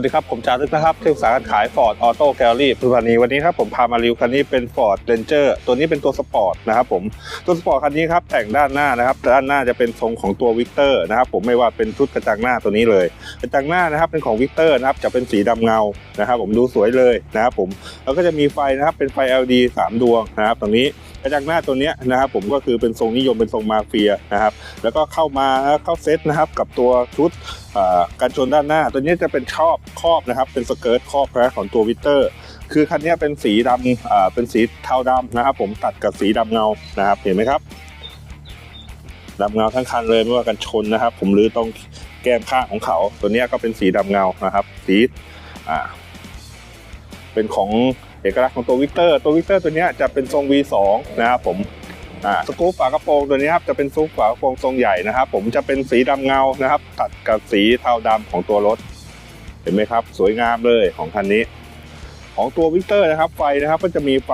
วัสดีครับ ผมจารึกนะครับที่ปรึกษาการขาย Ford Auto Gallery ปัจจุบันนี้วันนี้ครับผมพามารีวิวคันนี้เป็น Ford Ranger ตัวนี้เป็นตัวสปอร์ตนะครับผมตัวสปอร์ตคันนี้ครับแต่งด้านหน้านะครับด้านหน้าจะเป็นทรงของตัววิกเตอร์นะครับผมไม่ว่าเป็นชุดกระจังหน้าตัวนี้เลยกระจังหน้านะครับเป็นของวิกเตอร์นะครับจะเป็นสีดำเงานะครับผมดูสวยเลยนะครับผมแล้วก็จะมีไฟนะครับเป็นไฟ LED สามดวงนะครับตรงนี้ กระจังหน้าตัวนี้นะครับผมก็คือเป็นทรงนิยมเป็นทรงมาเฟียนะครับแล้วก็เข้ามาเข้าเซตนะครับกับตัวชุดกันชนด้านหน้า ตัวนี้จะเป็นชอบครอบนะครับเป็นสเกิร์ตครอบนะของตัววิเตอร์ คือคันนี้เป็นสีดำเป็นสีเทาดำนะครับ ผมตัดกับสีดำเงานะครับเห็นไหมครับดำเงาทั้งคันเลยไม่ว่ากันชนนะครับ ผมรื้อตรงแก้มข้างของเขา ตัวนี้ก็เป็นสีดำเงานะครับ สีอ่าเป็นของ เอกลักษณ์ของตัววิกเตอร์ตัววิกเตอร์ตัวนี้จะเป็นทรง V2 นะครับผมสกู๊ปฝากระโปรงตัวนี้ครับจะเป็นซุปฝากระโปรงทรงใหญ่นะครับ ผมจะเป็นสีดำเงานะครับ ตัดกับสีเทาดำของตัวรถ เห็นไหมครับ สวยงามเลยของคันนี้ ของตัววิกเตอร์นะครับไฟนะครับก็จะมีไฟ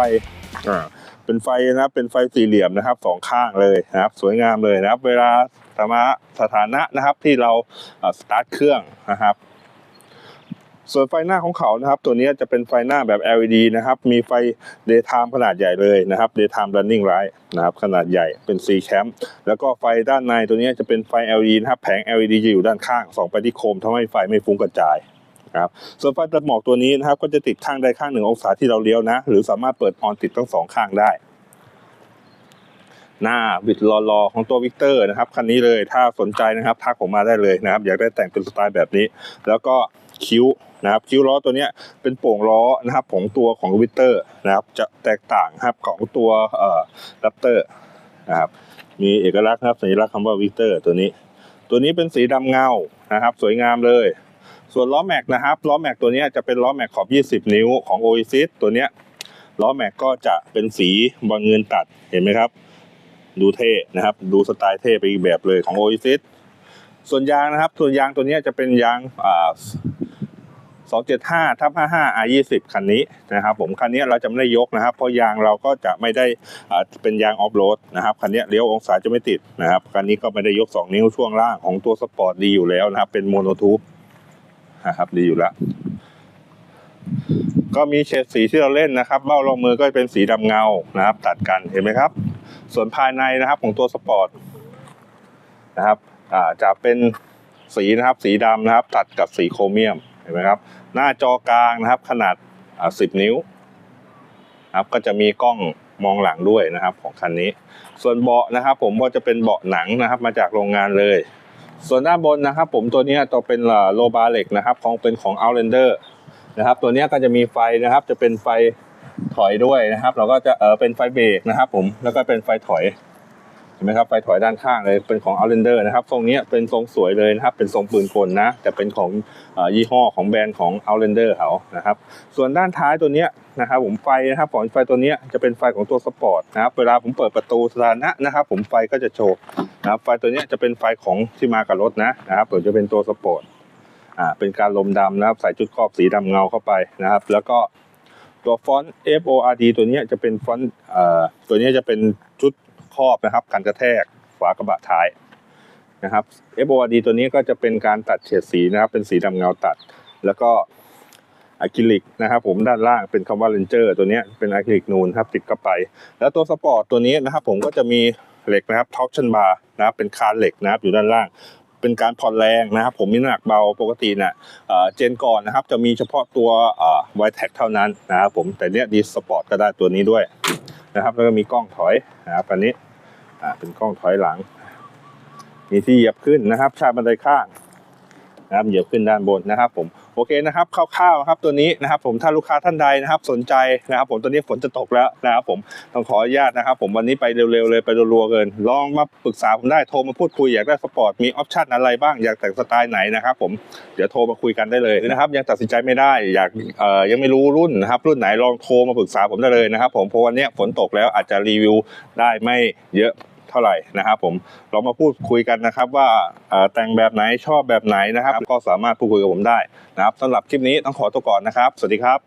เป็นไฟนะครับเป็นไฟสี่เหลี่ยมนะครับสองข้างเลยนะครับ สวยงามเลยนะครับ เวลาสมาสถานะนะครับที่เราสตาร์ทเครื่องนะครับ ส่วนไฟหน้าของเขานะครับ ตัวนี้จะเป็นไฟหน้าแบบ LED นะครับ มีไฟ daytime ขนาดใหญ่เลยนะครับ daytime running light นะครับ ขนาดใหญ่เป็น C cam แล้วก็ไฟด้านในตัวนี้จะเป็นไฟ LED นะครับ แผง LED จะอยู่ด้านข้างส่องไปที่โคมทำให้ไฟไม่ฟุ้งกระจายนะครับส่วนไฟตัดหมอกตัวนี้นะครับก็จะติดข้างใดข้างหนึ่งองศาที่เราเลี้ยวนะ หรือสามารถเปิดออนติดทั้งสองข้างได้ หน้าบิดรอๆของตัววิกเตอร์นะครับคันนี้เลยถ้าสนใจนะครับทักผมมาได้เลยนะครับ อยากได้แต่งเป็นสไตล์แบบนี้ แล้วก็ คิ้วนะครับคิ้วล้อตัวนี้เป็นโป่งล้อนะครับของตัวของวิเตอร์นะครับจะแตกต่างครับของตัวเอ่อรัปเตอร์นะครับมีเอกลักษณ์นะครับสัญลักษณ์คำว่าวิเตอร์ตัวนี้ ตัวนี้เป็นสีดำเงานะครับ สวยงามเลย ส่วนล้อแม็กนะครับล้อแม็กตัวนี้จะเป็นล้อแม็กขอบ 20 นิ้วของ Oasis ตัวนี้ล้อแม็กก็จะเป็นสีบอลเงินตัดเห็นไหมครับ ดูเท่นะครับ ดูสไตล์เท่ไปอีกแบบเลยของ Oasis ส่วนยางนะครับ ส่วนยางตัวนี้จะเป็นยางอ่า 275ทับ55 R20 คันนี้นะครับผมคันนี้เราจะไม่ได้ยกนะครับ เพราะยางเราก็จะไม่ได้เป็นยางออฟโรดนะครับคันนี้เลี้ยวองศาจะไม่ติดนะครับคันนี้ก็ไม่ได้ยก 2 นิ้วช่วงล่างของตัวสปอร์ตดีอยู่แล้วนะครับ เป็นโมโนทูบนะครับดีอยู่แล้วก็มีเฉดสีที่เราเล่นนะครับเบ้ารองมือก็เป็นสีดำเงานะครับ ตัดกันเห็นไหมครับ ส่วนภายในนะครับของตัวสปอร์ตนะครับจะเป็นสีนะครับ สีดำนะครับ ตัดกับสีโครเมียม ห็นไหมครับ หน้าจอกลางนะครับ ขนาดอ่า10นิ้วครับก็จะมีกล้องมองหลังด้วยนะครับ ของคันนี้ ส่วนเบาะนะครับ ผมก็จะเป็นเบาะหนังนะครับ มาจากโรงงานเลย ส่วนด้านบนนะครับ ผมตัวนี้ตัวเป็นโลบาเหล็กนะครับ ของเป็นของ Outlander นะครับ ตัวนี้ก็จะมีไฟนะครับ จะเป็นไฟถอยด้วยนะครับ เราก็จะเออเป็นไฟเบรกนะครับ ผมแล้วก็เป็นไฟถอย เห็นไหมครับไฟถอยด้านข้างเลยเป็นของ Outlander นะครับทรงนี้เป็นทรงสวยเลยนะครับเป็นทรงปืนกลนะแต่เป็นของอยี่ห้อของแบรนด์ของ Outlander เขานะครับส่วนด้านท้ายตัวเนี้ยนะครับผมไฟนะครับของไฟตัวเนี้ยจะเป็นไฟของตัวสปอร์ตนะครับเวลาผมเปิดประตูสถานะนะครับผมไฟก็จะโชว์นะครับไฟตัวเนี้ยจะเป็นไฟของที่มากับรถนะนะครับผมจะเป็นตัวสปอร์ตอ่าเป็นการลมดำนะครับใส่จุดครอบสีดำเงาเข้าไปนะครับ แล้วก็ตัวฟอนต์ FORD ตัวนี้จะเป็นฟอนต์เอ่อตัวนี้จะเป็นชุด ครอบนะครับกันกระแทกฝากระบะท้ายนะครับ FORD ตัวนี้ก็จะเป็นการตัดเฉดสีนะครับ เป็นสีดำเงาตัด แล้วก็อะคริลิกนะครับ ผมด้านล่างเป็นคำว่า Ranger ตัวนี้เป็นอะคริลิกนูนครับติดกับไป แล้วตัวสปอร์ตตัวนี้นะครับ ผมก็จะมีเหล็กนะครับท็อปชันบาร์นะครับเป็นคานเหล็กนะครับอยู่ด้านล่างเป็นการผ่อนแรงนะครับ ผมมีน้ำหนักเบาปกติเนี่ยเอ่อเจนก่อนนะครับ จะมีเฉพาะตัวไวแท็กเท่านั้นนะครับผมแต่เนี้ยดีสปอร์ตก็ได้ตัวนี้ด้วยนะครับ แล้วก็มีกล้องถอยนะครับอันนี้ อ่าเป็นกล้องถอยหลัง มีที่เหยียบขึ้นนะครับ ชาบันไดข้างนะครับเหยียบขึ้นด้านบนนะครับ ผม โอเคนะครับคร่าวๆครับตัวนี้นะครับ ผมถ้าลูกค้าท่านใดนะครับ สนใจนะครับ ผมตัวนี้ฝนจะตกแล้วนะครับ ผมต้องขออนุญาตนะครับ ผมวันนี้ไปเร็วๆเลยไปรัวๆเกินลองมาปรึกษาผมได้โทรมาพูดคุยอยากได้สปอร์ตมีออปชั่นอะไรบ้างอยากแต่งสไตล์ไหนนะครับ ผมเดี๋ยวโทรมาคุยกันได้เลยนะครับ ยังตัดสินใจไม่ได้อยากเอ่อยังไม่รู้รุ่นนะครับ รุ่นไหนลองโทรมาปรึกษาผมได้เลยนะครับ ผมเพราะวันนี้ฝนตกแล้วอาจจะรีวิวได้ไม่เยอะ เท่าไหร่นะครับผมเรามาพูดคุยกันนะครับว่าแต่งแบบไหนชอบแบบไหนนะครับ ก็สามารถพูดคุยกับผมได้นะครับสำหรับคลิปนี้ต้องขอตัวก่อนนะครับ สวัสดีครับ